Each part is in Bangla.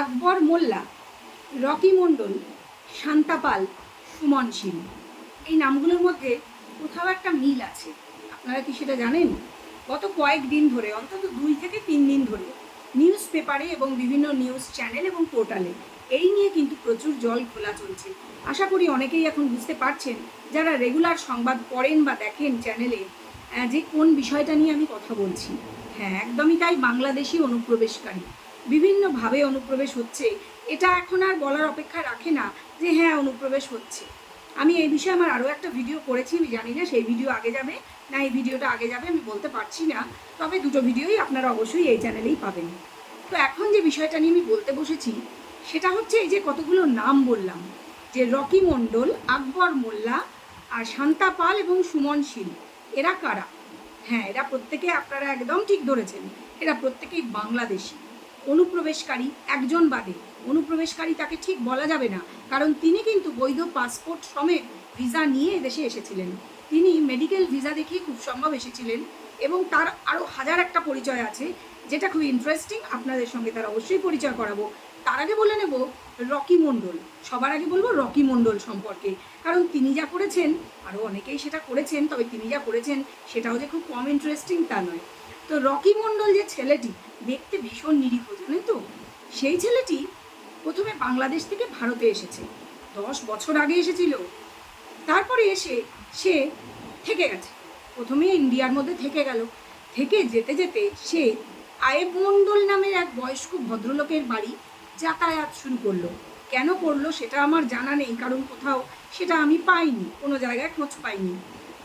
আকবর মোল্লা, রকি মণ্ডল, শান্তা পাল, সুমন সিং। এই নামগুলোর মধ্যে কোথাও একটা মিল আছে। আপনারা কি সেটা জানেন? গত কয়েকদিন ধরে, অন্তত দুই থেকে তিন দিন ধরে, নিউজ পেপারে এবং বিভিন্ন নিউজ চ্যানেল এবং পোর্টালে এই নিয়ে কিন্তু প্রচুর জল খোলা চলছে। আশা করি অনেকেই এখন বুঝতে পারছেন যারা রেগুলার সংবাদ পড়েন বা দেখেন চ্যানেলে যে কোন বিষয়টা নিয়ে আমি কথা বলছি। হ্যাঁ একদমই তাই বাংলাদেশি অনুপ্রবেশকারী। বিভিন্নভাবে অনুপ্রবেশ হচ্ছে। এটা এখন আর বলার অপেক্ষা রাখে না যে হ্যাঁ অনুপ্রবেশ হচ্ছে। আমি এই বিষয়ে আমার আরও একটা ভিডিও করেছি, আমি জানি না সেই ভিডিও আগে যাবে না এই ভিডিওটা আগে যাবে, আমি বলতে পারছি না। তবে দুটো ভিডিওই আপনারা অবশ্যই এই চ্যানেলেই পাবেন। তো এখন যে বিষয়টা নিয়ে আমি বলতে বসেছি, সেটা হচ্ছে এই যে কতগুলো নাম বললাম, যে রকি মণ্ডল, আকবর মোল্লা আর শান্তা পাল এবং সুমন শীল। এরা কারা? হ্যাঁ এরা প্রত্যেকে আপনারা একদম ঠিক ধরেছেন। এরা প্রত্যেকেই বাংলাদেশি। অনুপ্রবেশকারী একজন বাদে। অনুপ্রবেশকারী তাকে ঠিক বলা যাবে না, কারণ তিনি কিন্তু বৈধ পাসপোর্ট সমেত ভিসা নিয়ে এদেশে এসেছিলেন। তিনি মেডিকেল ভিসা দেখিয়ে খুব সম্ভব এসেছিলেন এবং তার আরও হাজার একটা পরিচয় আছে, যেটা খুব ইন্টারেস্টিং আপনাদের সঙ্গে তার অবশ্যই পরিচয় করাবো। তার আগে বলে নেব রকি মণ্ডল। সবার আগে বলব রকি মণ্ডল সম্পর্কে, কারণ তিনি যা করেছেন, আরও অনেকেই সেটা করেছেন, তবে তিনি যা করেছেন সেটাও যে খুব কম ইন্টারেস্টিং তা নয়। তো রকি মণ্ডল যে ছেলেটি দেখতে ভীষণ নিরীহ, জানেন তো? সেই ছেলেটি প্রথমে বাংলাদেশ থেকে ভারতে এসেছে। দশ বছর আগে এসেছিল। তারপরে এসে সে থেকে গেছে। প্রথমে ইন্ডিয়ার মধ্যে থেকে গেল। থেকে যেতে যেতে সে আয়েব মণ্ডল নামের এক বয়স্ক ভদ্রলোকের বাড়ি যাতায়াত শুরু করল। কেন করল সেটা আমার জানা নেই, কারণ কোথাও সেটা আমি পাইনি, কোনো জায়গায় খোঁজ পাইনি।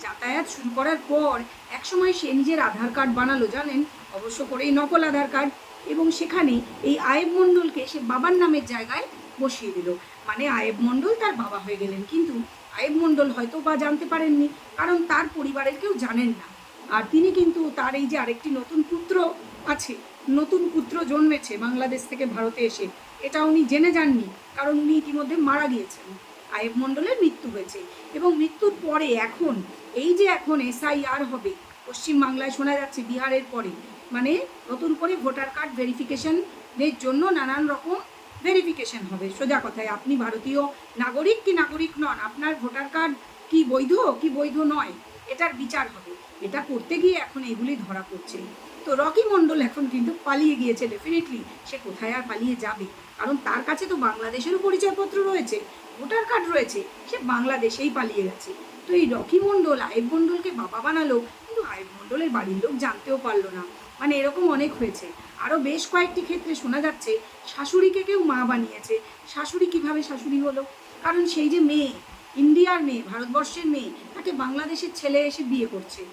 যাতায়াত শুরু করার পর একসময় সে নিজের আধার কার্ড বানালো, জানেন? অবশ্য করেই নকল আধার কার্ড। এবং সেখানে এই আয়েব মণ্ডলকে সে বাবার নামের জায়গায় বসিয়ে দিল। মানে আয়েব মণ্ডল তার বাবা হয়ে গেলেন। কিন্তু আয়েব মণ্ডল হয়তো বা জানতে পারেননি, কারণ তার পরিবারের কেউ জানেন না। আর তিনি কিন্তু তার এই যে আরেকটি নতুন পুত্র আছে, নতুন পুত্র জন্মেছে বাংলাদেশ থেকে ভারতে এসে, এটা উনি জেনে যাননি, কারণ উনি ইতিমধ্যে মারা গিয়েছেন। আয়েব মণ্ডলের মৃত্যু হয়েছে। এবং মৃত্যুর পরে এখন, এই যে এখন এসআইআর হবে পশ্চিমবাংলায় শোনা যাচ্ছে বিহারের পরে। মানে নতুন করে ভোটার কার্ড ভেরিফিকেশনের জন্য নানান রকম ভেরিফিকেশন হবে। সোজা কথায়, আপনি ভারতীয় নাগরিক কি নাগরিক নন? আপনার ভোটার কার্ড কি বৈধ? কি বৈধ নয়? এটার বিচার হবে। এটা করতে গিয়ে এখন এগুলি ধরা পড়ছে। তো রকি মণ্ডল এখন কিন্তু পালিয়ে গিয়েছে ডেফিনেটলি সে কোথায় আর পালিয়ে যাবে? কারণ তার কাছে তো বাংলাদেশেরও পরিচয়পত্র রয়েছে, ভোটার কার্ড রয়েছে, সে বাংলাদেশেই পালিয়ে গেছে। তো এই রকি মণ্ডল, আয়েব মণ্ডলকে বাবা বানালো কিন্তু বাড়ির লোক জানতেও পারল না। মানে এরকম অনেক হয়েছে। আরও বেশ কয়েকটি ক্ষেত্রে শোনা যাচ্ছে, শাশুড়িকে কেউ মা বানিয়েছে। শাশুড়ি কীভাবে শাশুড়ি হলো? কারণ সেই যে মেয়ে, ইন্ডিয়ার মেয়ে, ভারতবর্ষের মেয়ে, তাকে বাংলাদেশের ছেলে এসে বিয়ে করছে।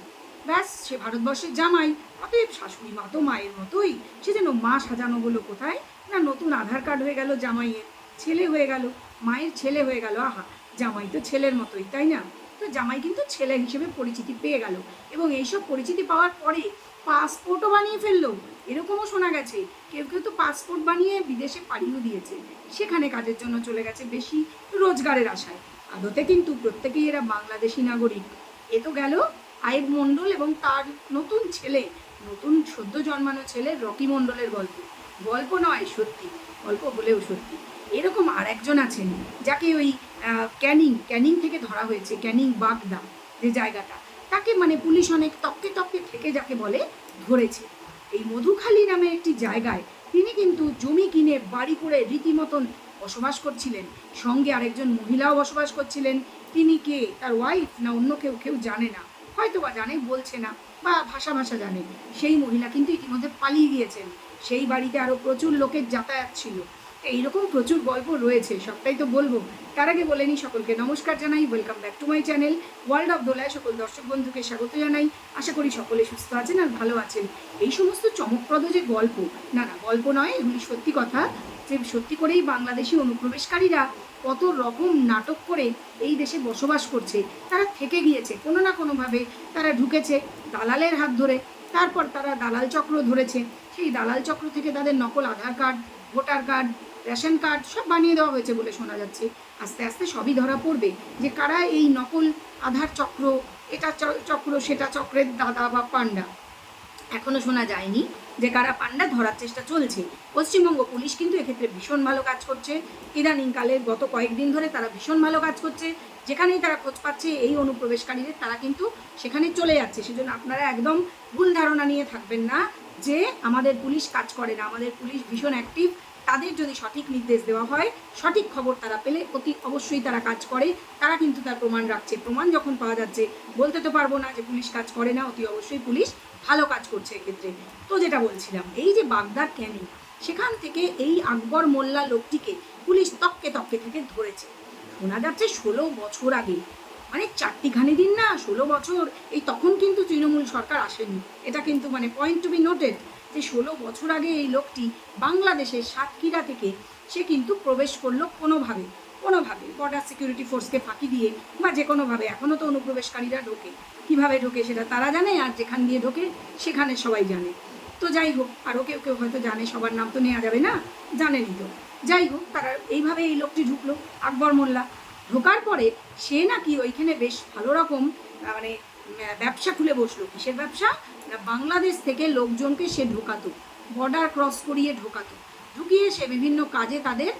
ব্যাস, সে ভারতবর্ষের জামাই। অতএব শাশুড়ি মা তো মায়ের মতোই। সে যেন মা সাজানো হলো কোথায়? না, নতুন আধার কার্ড হয়ে গেল জামাইয়ের। ছেলে হয়ে গেল। মায়ের ছেলে হয়ে গেল। আহা, জামাই তো ছেলের মতোই, তাই না? তো জামাই কিন্তু ছেলে হিসেবে পরিচিতি পেয়ে গেল এবং এইসব পরিচিতি পাওয়ার পরে পাসপোর্টও বানিয়ে ফেলল। এরকমও শোনা গেছে, কেউ কেউ তো পাসপোর্ট বানিয়ে বিদেশে পাড়িয়েও দিয়েছে। সেখানে কাজের জন্য চলে গেছে বেশি রোজগারের আশায়। আদতে কিন্তু প্রত্যেকেই এরা বাংলাদেশি নাগরিক। এ তো গেল আয়েব মণ্ডল এবং তার নতুন ছেলে, নতুন সদ্য জন্মানো ছেলে রকি মণ্ডলের গল্প। গল্প নয়, সত্যি। গল্প হলেও সত্যি। এরকম আর একজন আছেন, যাকে ওই ক্যানিং ক্যানিং থেকে ধরা হয়েছে, ক্যানিং বাগদা যে জায়গাটা। তাকে মানে পুলিশ অনেক তককে তককে থেকে যাকে বলে ধরেছে। এই মধুখালী নামে একটি জায়গায় তিনি কিন্তু জমি কিনে বাড়ি করে রীতিমতন বসবাস করছিলেন। সঙ্গে আরেকজন মহিলাও বসবাস করছিলেন। তিনি কে? তার ওয়াইফ না অন্য কেউ? কেউ জানে না। হয়তো বা জানে, বলছে না, বা ভাষা ভাষা জানে। সেই মহিলা কিন্তু ইতিমধ্যে পালিয়ে গিয়েছেন। সেই বাড়িতে আরও প্রচুর লোকের যাতায়াত ছিল। এইরকম প্রচুর গল্প রয়েছে, সবটাই তো বলব। তার আগে বলে নিই সকলকে নমস্কার জানাই welcome back to my channel world of দোলায় সকল দর্শক বন্ধুকে স্বাগত জানাই। আশা করি সকলে সুস্থ আছেন আর ভালো আছেন। এই সমস্ত চমকপ্রদ যে গল্প, না না, গল্প নয়, এগুলি সত্যি কথা, যে সত্যি করেই বাংলাদেশি অনুপ্রবেশকারীরা কত রকম নাটক করে এই দেশে বসবাস করছে। তারা থেকে গিয়েছে, কোনো না কোনোভাবে তারা ঢুকেছে দালালের হাত ধরে, তারপর তারা দালাল চক্র ধরেছে। সেই দালাল চক্র থেকে তাদের নকল Aadhaar card, voter card ration card সব বানিয়ে দেওয়া হয়েছে বলে শোনা যাচ্ছে। আস্তে আস্তে সবই ধরা পড়বে। যে কারা এই নকল আধার চক্র, এটা চক্র, সেটা চক্রের দাদা বা পান্ডা এখনও শোনা যায়নি যে কারা পান্ডা ধরার চেষ্টা চলছে। পশ্চিমবঙ্গ পুলিশ কিন্তু এক্ষেত্রে ভীষণ ভালো কাজ করছে। ইদানিংকালের গত কয়েকদিন ধরে তারা ভীষণ ভালো কাজ করছে। যেখানেই তারা খোঁজ পাচ্ছে, এই অনুপ্রবেশকারীদের তারা কিন্তু সেখানে চলে যাচ্ছে। সেজন্য আপনারা একদম ভুল ধারণা নিয়ে থাকবেন না যে আমাদের পুলিশ কাজ করে না। আমাদের পুলিশ ভীষণ অ্যাক্টিভ তাদের যদি সঠিক নির্দেশ দেওয়া হয়, সঠিক খবর তারা পেলে অতি অবশ্যই তারা কাজ করে। তারা কিন্তু তার প্রমাণ রাখছে। প্রমাণ যখন পাওয়া যাচ্ছে, বলতে তো পারব না যে পুলিশ কাজ করে না, অতি অবশ্যই পুলিশ ভালো কাজ করছে এক্ষেত্রে। তো যেটা বলছিলাম, এই যে বাগদার ক্যানিং সেখান থেকে এই আকবর মোল্লা লোকটিকে পুলিশ তককে তককে থেকে ধরেছে। শোনা যাচ্ছে ষোলো বছর আগে। মানে চারটিখানি দিন না, ষোলো বছর। এই তখন কিন্তু তৃণমূল সরকার আসেনি। এটা কিন্তু মানে পয়েন্ট টু বি নোটেড যে ষোলো বছর আগে এই লোকটি বাংলাদেশের সাতক্ষীরা থেকে সে কিন্তু প্রবেশ করল কোনোভাবে কোনোভাবে। বর্ডার সিকিউরিটি ফোর্সকে ফাঁকি দিয়ে বা যে কোনোভাবে এখনও তো অনুপ্রবেশকারীরা ঢোকে। কীভাবে ঢোকে সেটা তারা জানে আর যেখান দিয়ে ঢোকে সেখানে সবাই জানে। তো যাই হোক আরও কেউ কেউ হয়তো জানে, সবার নাম তো নেওয়া যাবে না, জানেনই তো। যাই হোক, তারা এইভাবে এই লোকটি ঢুকলো, আকবর মোল্লা। ঢোকার পরে সে নাকি ওইখানে বেশ ভালো রকম মানে ব্যবসা খুলে বসল। কিসের ব্যবসা? বাংলাদেশ থেকে লোকজনকে সে ঢোকাতো বর্ডার ক্রস করিয়ে ঢোকাতো, ঢুকিয়ে সে বিভিন্ন কাজে তাদের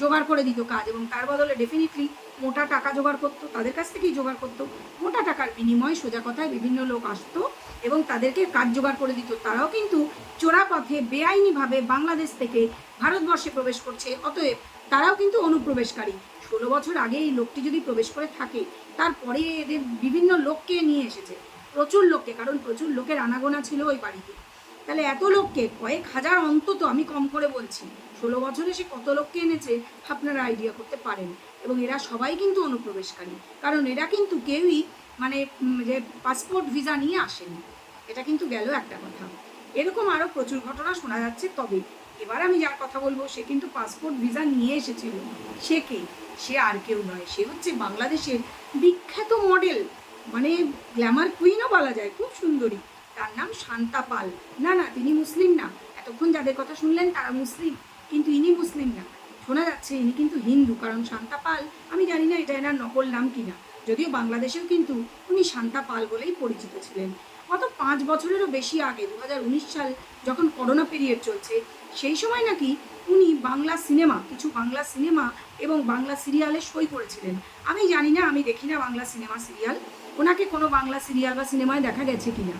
জোগাড় করে দিত কাজ এবং তার বদলে ডেফিনেটলি মোটা টাকা জোগাড় করতো, তাদের কাছ থেকেই জোগাড় করতো। মোটা টাকার বিনিময়ে সোজা কথায় বিভিন্ন লোক আসতো এবং তাদেরকে কাজ জোগাড় করে দিত। তারাও কিন্তু চোরা পথে বেআইনিভাবে বাংলাদেশ থেকে ভারতবর্ষে প্রবেশ করছে, অতএব তারাও কিন্তু অনুপ্রবেশকারী। ষোলো বছর আগে এই লোকটি যদি প্রবেশ করে থাকে, তারপরে এদের বিভিন্ন লোককে নিয়ে এসেছে। প্রচুর লোককে, কারণ প্রচুর লোকের আনাগোনা ছিল ওই বাড়িতে। তাহলে এত লোককে, কয়েক হাজার অন্তত আমি কম করে বলছি, ষোলো বছরে সে কত লোককে এনেছে, আপনারা আইডিয়া করতে পারেন। এবং এরা সবাই কিন্তু অনুপ্রবেশকারী, কারণ এরা কিন্তু কেউই মানে যে পাসপোর্ট ভিসা নিয়ে আসেনি। এটা কিন্তু গেল একটা কথা। এরকম আরও প্রচুর ঘটনা শোনা যাচ্ছে, তবে এবার আমি যার কথা বলব, সে কিন্তু পাসপোর্ট ভিসা নিয়ে এসেছিল। সে কে? সে আর কেউ নয়, সে হচ্ছে বাংলাদেশের বিখ্যাত মডেল মানে গ্ল্যামার কুইনও বলা যায়, খুব সুন্দরী। তার নাম শান্তা পাল। না না, তিনি মুসলিম না। এতক্ষণ যাদের কথা শুনলেন তারা মুসলিম, কিন্তু ইনি মুসলিম না। শোনা যাচ্ছে ইনি কিন্তু হিন্দু, কারণ শান্তা পাল, আমি জানি না এটা এনার নকল নাম কিনা। যদিও বাংলাদেশেও কিন্তু উনি শান্তা পাল বলেই পরিচিত ছিলেন। গত পাঁচ বছরেরও বেশি আগে দু হাজার উনিশ সাল, যখন করোনা পিরিয়ড চলছে, সেই সময় নাকি উনি বাংলা সিনেমা, কিছু বাংলা সিনেমা এবং বাংলা সিরিয়ালে সই করেছিলেন। আমি জানি না, আমি দেখি না বাংলা সিনেমা সিরিয়াল। ওনাকে কোনো বাংলা সিরিয়াল বা সিনেমায় দেখা গেছে কিনা?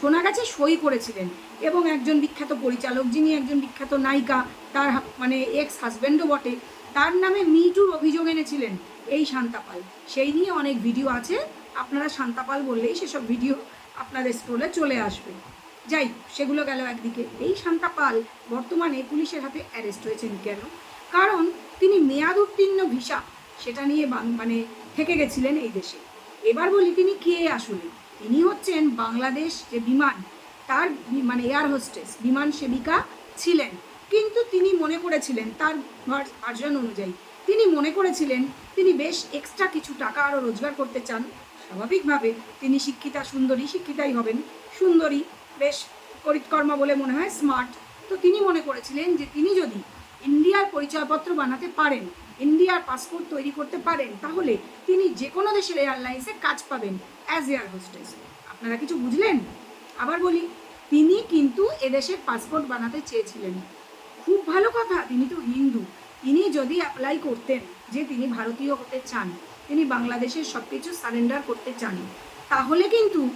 শোনা গেছে সই করেছিলেন এবং একজন বিখ্যাত পরিচালক যিনি একজন বিখ্যাত নায়িকা, তার মানে এক্স হাজব্যান্ডও বটে, তার নামে মিটুর অভিযোগ এনেছিলেন এই শান্তাপাল সেই নিয়ে অনেক ভিডিও আছে, আপনারা শান্তাপাল বললেই সেসব ভিডিও আপনাদের স্ক্রোলে চলে আসবে। যাই, সেগুলো গেল একদিকে। এই শান্তাপাল বর্তমানে পুলিশের হাতে অ্যারেস্ট হয়েছেন কেন? কারণ তিনি মেয়াদ উত্তীর্ণ ভিসা, সেটা নিয়ে মানে থেকে গেছিলেন এই দেশে। এবার বলি তিনি কে আসলে? তিনি হচ্ছেন বাংলাদেশ যে বিমান, তার মানে এয়ার হোস্টেস, বিমান সেবিকা ছিলেন। কিন্তু তিনি মনে করেছিলেন তার ভার্জন অনুযায়ী, তিনি মনে করেছিলেন তিনি বেশ এক্সট্রা কিছু টাকা আরও রোজগার করতে চান। স্বাভাবিকভাবে তিনি শিক্ষিতা সুন্দরী, শিক্ষিতাই হবেন। সুন্দরী, বেশ করিতকর্মা বলে মনে হয় স্মার্ট তো তিনি মনে করেছিলেন যে তিনি যদি ইন্ডিয়ার পরিচয়পত্র বানাতে পারেন ইন্ডিয়ার পাসপোর্ট তৈরি করতে পারেন, তাহলে তিনি যে কোনো দেশের এয়ারলাইন্সে কাজ পাবেন অ্যাজ এয়ার হোস্টেস আপনারা কিছু বুঝলেন? আবার বলি, তিনি কিন্তু এদেশের পাসপোর্ট বানাতে চেয়েছিলেন। খুব ভালো কথা, তিনি তো হিন্দু। তিনি যদি অ্যাপ্লাই করতেন যে তিনি ভারতীয় হতে চান, তিনি বাংলাদেশের সব কিছু সারেন্ডার করতে চান, তাহলে কিন্তু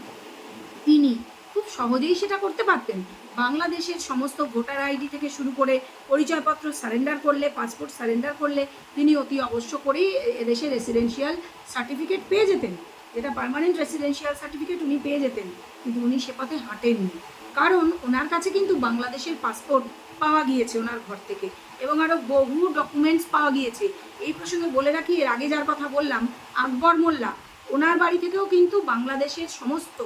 তিনি খুব সহজেই সেটা করতে পারতেন। বাংলাদেশের সমস্ত ভোটার আইডি থেকে শুরু করে পরিচয়পত্র সারেন্ডার করলে, পাসপোর্ট সারেন্ডার করলে তিনি অতি অবশ্য করেই এদেশে রেসিডেন্সিয়াল সার্টিফিকেট পেয়ে যেতেন। যেটা পার্মানেন্ট রেসিডেন্সিয়াল সার্টিফিকেট উনি পেয়ে যেতেন, কিন্তু উনি সে পথে হাঁটেননি। কারণ ওনার কাছে কিন্তু বাংলাদেশের পাসপোর্ট পাওয়া গিয়েছে ওনার ঘর থেকে এবং আরও বহু ডকুমেন্টস পাওয়া গিয়েছে। এই প্রসঙ্গে বলে রাখি, এর আগে যার কথা বললাম, আকবর মোল্লা, ওনার বাড়ি থেকেও কিন্তু বাংলাদেশের সমস্ত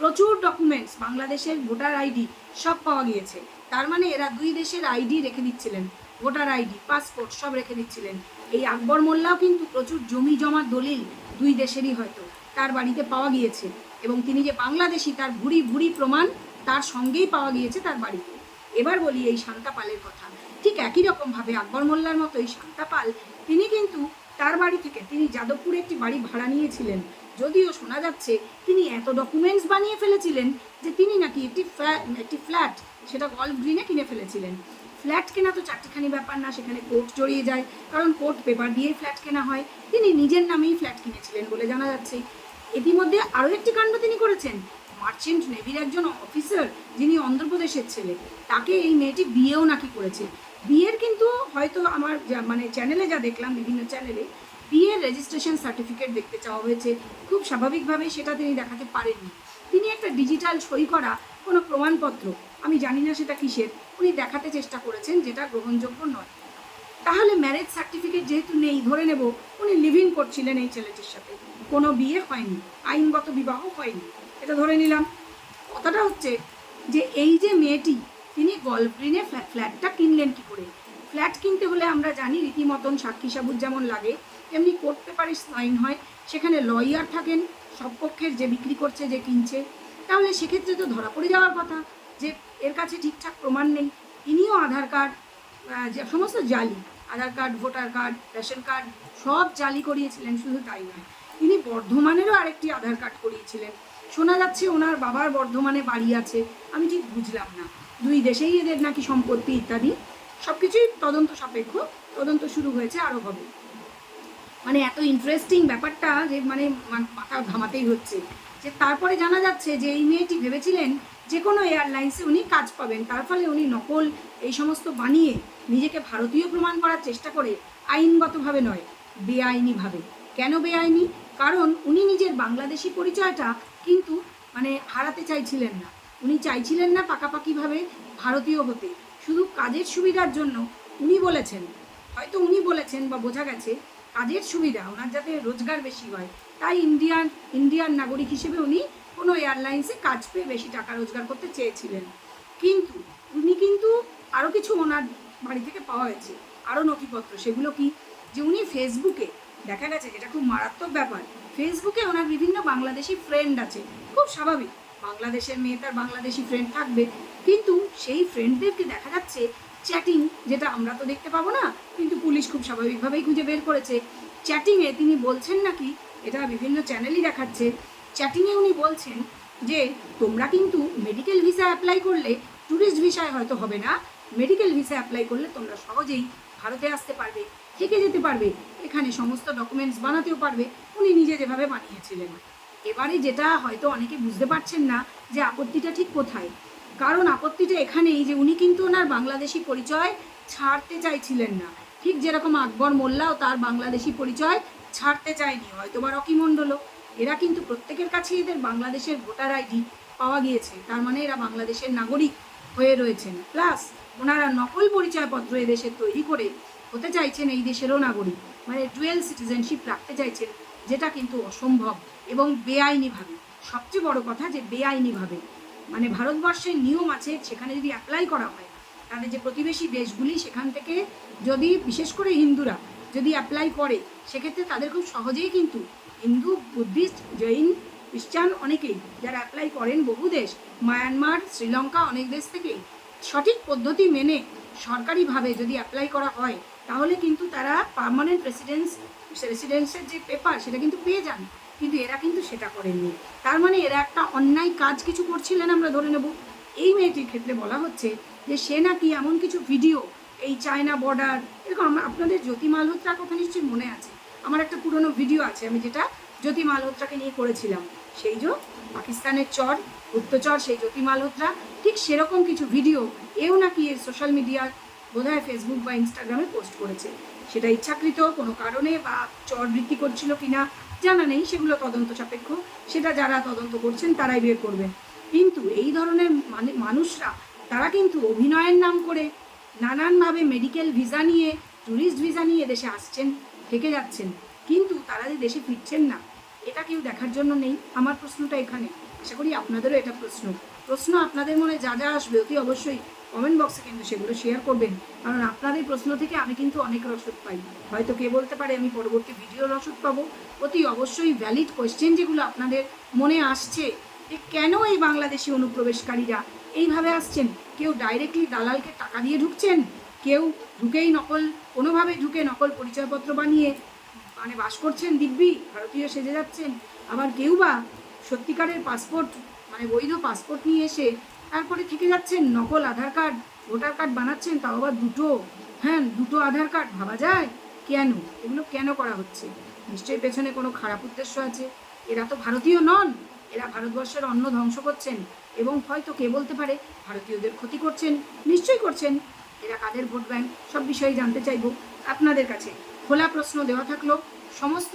প্রচুর ডকুমেন্টস বাংলাদেশের ভোটার আইডি সব পাওয়া গিয়েছে। তার মানে এরা দুই দেশের আইডি রেখে দিচ্ছিলেন। ভোটার আইডি পাসপোর্ট সব রেখে দিচ্ছিলেন। এই আকবর মোল্লাও কিন্তু প্রচুর জমি জমা দলিল দুই দেশেরই হয়তো তার বাড়িতে পাওয়া গিয়েছে এবং তিনি যে বাংলাদেশি তার ভুড়ি ভুড়ি প্রমাণ তার সঙ্গেই পাওয়া গিয়েছে তার বাড়িতে। এবার বলি এই শান্তা পালের কথা। ঠিক একই রকমভাবে আকবর মোল্লার মতো এই শান্তা পাল, তিনি কিন্তু তার বাড়ি থেকে তিনি যাদবপুরে একটি বাড়ি ভাড়া নিয়েছিলেন। যদিও শোনা যাচ্ছে, তিনি এত ডকুমেন্টস বানিয়ে ফেলেছিলেন যে তিনি নাকি একটি একটি ফ্ল্যাট সেটা গল্ফ গ্রিনে কিনে ফেলেছিলেন। ফ্ল্যাট কেনা তো চারটিখানি ব্যাপার না, সেখানে কোর্ট জড়িয়ে যায়, কারণ কোর্ট পেপার দিয়েই ফ্ল্যাট কেনা হয়। তিনি নিজের নামেই ফ্ল্যাট কিনেছিলেন বলে জানা যাচ্ছে। ইতিমধ্যে আরও একটি কাণ্ড তিনি করেছেন। মার্চেন্ট নেভির একজন অফিসার যিনি অন্ধ্রপ্রদেশের ছেলে, তাকে এই মেয়েটি বিয়েও নাকি করেছে। বিয়ের কিন্তু হয়তো আমার মানে চ্যানেলে যা দেখলাম, বিভিন্ন চ্যানেলে বিয়ের রেজিস্ট্রেশন সার্টিফিকেট দেখতে চাওয়া হয়েছে। খুব স্বাভাবিকভাবে সেটা তিনি দেখাতে পারেননি। তিনি একটা ডিজিটাল সই করা কোনো প্রমাণপত্র, আমি জানি না সেটা কিসের, উনি দেখাতে চেষ্টা করেছেন যেটা গ্রহণযোগ্য নয়। তাহলে ম্যারেজ সার্টিফিকেট যেহেতু নেই, ধরে নেব, উনি লিভ করছিলেন এই ছেলেটির সাথে। কোনো বিয়ে হয়নি, আইনগত বিবাহ হয়নি। এটা ধরে নিলাম। কথাটা হচ্ছে যে এই যে মেয়েটি, তিনি গল্ফ ফ্ল্যাটটা কিনলেন কি করে? ফ্ল্যাট কিনতে হলে আমরা জানি রীতিমতন সাক্ষী সাবুত যেমন লাগে এমনি কোর্ট পেপারে সাইন হয়, সেখানে লয়ার থাকেন, সব পক্ষের যে বিক্রি করছে, যে কিনছে। তাহলে সেক্ষেত্রে তো ধরা পড়ে যাওয়ার কথা যে এর কাছে ঠিকঠাক প্রমাণ নেই। ইনিও আধার কার্ড যে সমস্ত জালি, Aadhaar card, voter card, ration card, সব জালি করিয়েছিলেন, শুধু তাই নয়। তিনি বর্ধমানেরও আরেকটি আধার কার্ড করিয়েছিলেন। শোনা যাচ্ছে ওনার বাবার বর্ধমানে বাড়ি আছে। আমি ঠিক বুঝলাম না। দুই দেশেই এদের নাকি সম্পত্তি ইত্যাদি। সব কিছুই তদন্ত সাপেক্ষ। তদন্ত শুরু হয়েছে আরও হবে। মানে এত ইন্টারেস্টিং ব্যাপারটা যে মানে মাথা ঘামাতেই হচ্ছে। যে তারপরে জানা যাচ্ছে যে এই মেয়েটি ভেবেছিলেন যে কোনো এয়ারলাইন্সে উনি কাজ পাবেন। তার ফলে উনি নকল এই সমস্ত বানিয়ে নিজেকে ভারতীয় প্রমাণ করার চেষ্টা করে আইনগতভাবে নয়, বেআইনিভাবে। কেন বেআইনি? কারণ উনি নিজের বাংলাদেশি পরিচয়টা কিন্তু মানে হারাতে চাইছিলেন না। উনি চাইছিলেন না পাকাপাকিভাবে ভারতীয় হতে। শুধু কাজের সুবিধার জন্য উনি বলেছেন, হয়তো উনি বলেছেন বা বোঝা গেছে, কাজের সুবিধা, ওনার যাতে রোজগার বেশি হয়। তাই ইন্ডিয়ান ইন্ডিয়ান নাগরিক হিসেবে উনি কোনো এয়ারলাইন্সে কাজ পেয়ে বেশি টাকা রোজগার করতে চেয়েছিলেন। কিন্তু, উনি কিন্তু আরও কিছু ওনার বাড়ি থেকে পাওয়া হয়েছে আরও নথিপত্র, সেগুলো কি? যে উনি ফেসবুকে, দেখা গেছে, যেটা খুব মারাত্মক ব্যাপার ফেসবুকে ওনার বিভিন্ন বাংলাদেশি ফ্রেন্ড আছে। খুব স্বাভাবিক। বাংলাদেশের মেয়ে তার বাংলাদেশি ফ্রেন্ড থাকবে। কিন্তু সেই ফ্রেন্ডদেরকে দেখা যাচ্ছে চ্যাটিং যেটা আমরা তো দেখতে পাবো না, কিন্তু পুলিশ খুব স্বাভাবিকভাবেই খুঁজে বের করেছে। চ্যাটিংয়ে তিনি বলছেন নাকি, এটা বিভিন্ন চ্যানেলই দেখাচ্ছে। চ্যাটিংয়ে উনি বলছেন যে, তোমরা কিন্তু মেডিকেল ভিসা অ্যাপ্লাই করলে ট্যুরিস্ট ভিসায় হয়তো হবে না। মেডিকেল ভিসা অ্যাপ্লাই করলে তোমরা সহজেই ভারতে আসতে পারবে। থেকে যেতে পারবে, এখানে সমস্ত ডকুমেন্টস বানাতেও পারবে, উনি নিজে যেভাবে বানিয়েছিলেন। এবারে যেটা হয়তো অনেকে বুঝতে পারছেন না যে আপত্তিটা ঠিক কোথায়। কারণ আপত্তিটা এখানেই যে উনি কিন্তু ওনার বাংলাদেশি পরিচয় ছাড়তে চাইছিলেন না। ঠিক যেরকম আকবর মোল্লাও তার বাংলাদেশি পরিচয় ছাড়তে চায়নি, হয়তো বা রকি মণ্ডলও। এরা কিন্তু প্রত্যেকের কাছে এদের বাংলাদেশের ভোটার আইডি পাওয়া গিয়েছে, তার মানে এরা বাংলাদেশের নাগরিক হয়ে রয়েছেন। প্লাস ওনারা নকল পরিচয়পত্র এদেশে তৈরি করে হতে চাইছেন এই দেশেরও নাগরিক। মানে ডুয়েল সিটিজেনশিপ রাখতে চাইছেন, যেটা কিন্তু অসম্ভব এবং বেআইনিভাবে সবচেয়ে বড় কথা যে বেআইনিভাবে মানে ভারতবর্ষের নিয়ম আছে, সেখানে যদি অ্যাপ্লাই করা হয় তাদের যে প্রতিবেশী দেশগুলি, সেখান থেকে যদি, বিশেষ করে হিন্দুরা, যদি অ্যাপ্লাই করে, সেক্ষেত্রে তাদের খুব সহজেই কিন্তু হিন্দু, বুদ্ধিস্ট, জৈন, খ্রিস্টান অনেকেই যারা অ্যাপ্লাই করেন বহু দেশ, মায়ানমার, শ্রীলঙ্কা অনেক দেশ থেকেই সঠিক পদ্ধতি মেনে সরকারিভাবে যদি অ্যাপ্লাই করা হয় তাহলে কিন্তু তারা পার্মানেন্ট রেসিডেন্স রেসিডেন্সের যে পেপার সেটা কিন্তু পেয়ে যান। কিন্তু এরা কিন্তু সেটা করেননি। তার মানে এরা একটা অন্যায় কাজ কিছু করছিলেন আমরা ধরে নেব। এই মেয়েটির ক্ষেত্রে বলা হচ্ছে যে সে নাকি এমন কিছু ভিডিও এই চায়না বর্ডার এরকম আপনাদের জ্যোতি মালহোত্রার কথা নিশ্চয়ই মনে আছে। আমার একটা পুরনো ভিডিও আছে, আমি যেটা জ্যোতি মালহোত্রাকে নিয়ে করেছিলাম। সেই যে পাকিস্তানের চর, গুপ্তচর, সেই জ্যোতি মালহোত্রা ঠিক সেরকম কিছু ভিডিও এও নাকি এর সোশ্যাল মিডিয়ার বোধহয় ফেসবুক বা ইনস্টাগ্রামে পোস্ট করেছে। সেটা ইচ্ছাকৃত, কোনো কারণে বা চর বৃত্তি করছিল কিনা জানা নেই, সেগুলো তদন্ত সাপেক্ষ। সেটা যারা তদন্ত করছেন তারাই বের করবেন। কিন্তু এই ধরনের মানে মানুষরা, তারা কিন্তু অভিনয়ের নাম করে নানানভাবে মেডিকেল ভিসা নিয়ে ট্যুরিস্ট ভিসা নিয়ে দেশে আসছেন, থেকে যাচ্ছেন। কিন্তু তারা যে দেশে ফিরছেন না, এটা কেউ দেখার জন্য নেই। আমার প্রশ্নটা এখানে। আশা করি আপনাদেরও এটা প্রশ্ন। প্রশ্ন আপনাদের মনে যা যা আসবে, অতি অবশ্যই কমেন্ট বক্সে কিন্তু সেগুলো শেয়ার করবেন। কারণ আপনাদের প্রশ্ন থেকে আমি কিন্তু অনেক রসদ পাই। হয়তো কে বলতে পারে, আমি পরবর্তী ভিডিও রসদ পাবো। অতি অবশ্যই ভ্যালিড কোয়েশ্চেন যেগুলো আপনাদের মনে আসছে, যে কেন এই বাংলাদেশি অনুপ্রবেশকারীরা এইভাবে আসছেন? কেউ ডাইরেক্টলি দালালকে টাকা দিয়ে ঢুকছেন? কেউ ঢুকেই নকল, কোনোভাবে ঢুকে নকল পরিচয়পত্র বানিয়ে মানে বাস করছেন দিব্যি, ভারতীয় সেজে যাচ্ছেন। আবার কেউ বা সত্যিকারের পাসপোর্ট মানে বৈধ পাসপোর্ট নিয়ে এসে তারপরে থেকে যাচ্ছেন, নকল আধার কার্ড ভোটার কার্ড বানাচ্ছেন, তাও আবার দুটো। হ্যাঁ দুটো আধার কার্ড ভাবা যায়? কেন? এগুলো কেন করা হচ্ছে? নিশ্চয়ই পেছনে কোনো খারাপ উদ্দেশ্য আছে। এরা তো ভারতীয় নন। এরা ভারতবর্ষের অন্ন ধ্বংস করছেন এবং হয়তো কে বলতে পারে, ভারতীয়দের ক্ষতি করছেন, নিশ্চয়ই করছেন। এরা কাদের ভোট ব্যাংক সব বিষয়ে জানতে চাইব। আপনাদের কাছে খোলা প্রশ্ন দেওয়া থাকল। সমস্ত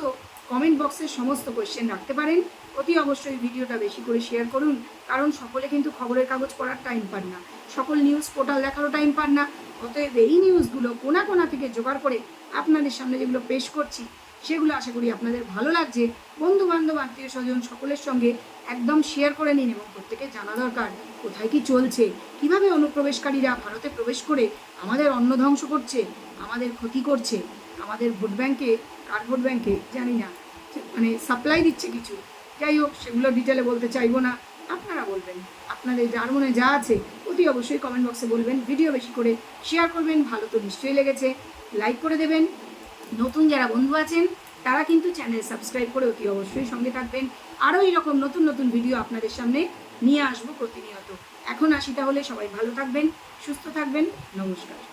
কমেন্ট বক্সে সমস্ত কোয়েশ্চেন রাখতে পারেন। অতি অবশ্যই ভিডিওটা বেশি করে শেয়ার করুন, কারণ সকলে কিন্তু খবরের কাগজ পড়ার টাইম পান না। সকল নিউজ পোর্টাল দেখারও টাইম পান না। অতএব এই নিউজগুলো কোনা কোনা থেকে জোগাড় করে আপনাদের সামনে যেগুলো পেশ করছি, সেগুলো আশা করি আপনাদের ভালো লাগছে। বন্ধু বান্ধব আত্মীয় স্বজন সকলের সঙ্গে একদম শেয়ার করে নিন এবং প্রত্যেকে জানা দরকার, কোথায় কি চলছে, কীভাবে অনুপ্রবেশকারীরা ভারতে প্রবেশ করে, আমাদের অন্ন ধ্বংস করছে, আমাদের ক্ষতি করছে, আমাদের ভোট ব্যাংকে কার ভোট ব্যাংকে জানি না। মানে সাপ্লাই দিচ্ছে কিছু। যাই হোক, সেগুলো ডিটেলে বলতে চাইব না। আপনারা বলবেন, আপনাদের যার মনে যা আছে, অতি অবশ্যই কমেন্ট বক্সে বলবেন। ভিডিও বেশি করে শেয়ার করবেন, ভালো তো নিশ্চয়ই লেগেছে। লাইক করে দেবেন। নতুন যারা বন্ধু আছেন, তারা কিন্তু চ্যানেল সাবস্ক্রাইব করে অতি অবশ্যই সঙ্গে থাকবেন। আরও এরকম নতুন নতুন ভিডিও আপনাদের সামনে নিয়ে আসব প্রতিনিয়ত। এখন আসি তাহলে, সবাই ভালো থাকবেন, সুস্থ থাকবেন। নমস্কার।